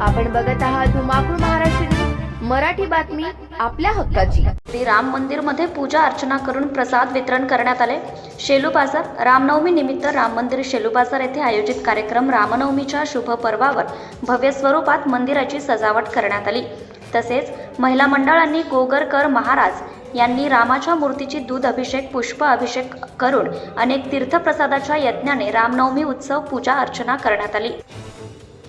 आपण बघत आहात धुमाकूळ महाराष्ट्र न्यूज, मराठी बातमी आपल्या हक्काची. श्री राम मंदिरमध्ये पूजा अर्चना करून प्रसाद वितरण करण्यात आले. शेलू बाजार रामनवमी निमित्त राम मंदिर शेलू बाजार येथे आयोजित कार्यक्रम रामनवमीच्या शुभ पर्वावर भव्य स्वरूपात मंदिराची सजावट करण्यात आली. तसेच महिला मंडळांनी गोगरकर महाराज यांनी रामाच्या मूर्तीची दूध अभिषेक पुष्प अभिषेक करून अनेक तीर्थप्रसादाच्या यज्ञाने रामनवमी उत्सव पूजा अर्चना करण्यात आली.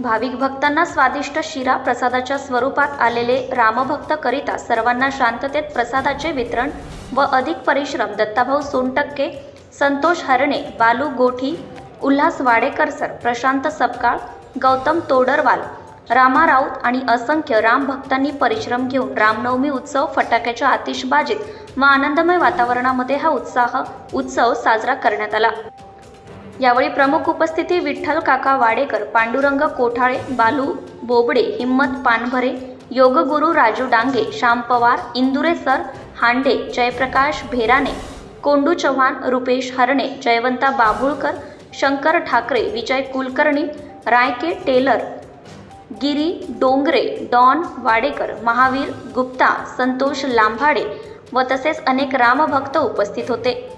भाविक भक्तांना स्वादिष्ट शिरा प्रसादाच्या स्वरूपात आलेले रामभक्त करिता सर्वांना शांततेत प्रसादाचे वितरण व अधिक परिश्रम. दत्ताभाऊ सोनटक्के संतोष हरणे बालू गोठी उल्हास वाडेकर सर प्रशांत सपकाळ गौतम तोडरवाल रामा राऊत आणि असंख्य राम भक्तांनी परिश्रम घेऊन रामनवमी उत्सव फटाक्याच्या आतिषबाजीत व आनंदमय वातावरणामध्ये हा उत्साह उत्सव साजरा करण्यात आला. यावेळी प्रमुख उपस्थिती विठ्ठल काका Wadekar Pandurang Kothale Balu Bobde Himmat Panbhare योगगुरू Raju Dange Shyam Pawar Indure sir Hande Jayprakash Bherane Kondu Chavan Rupesh Harne Jaywanta Babhulkar Shankar Thakre Vijay Kulkarni Rayke tailor Giri Dongre Don Wadekar Mahavir Gupta Santosh Lambhade व तसेच अनेक रामभक्त उपस्थित होते.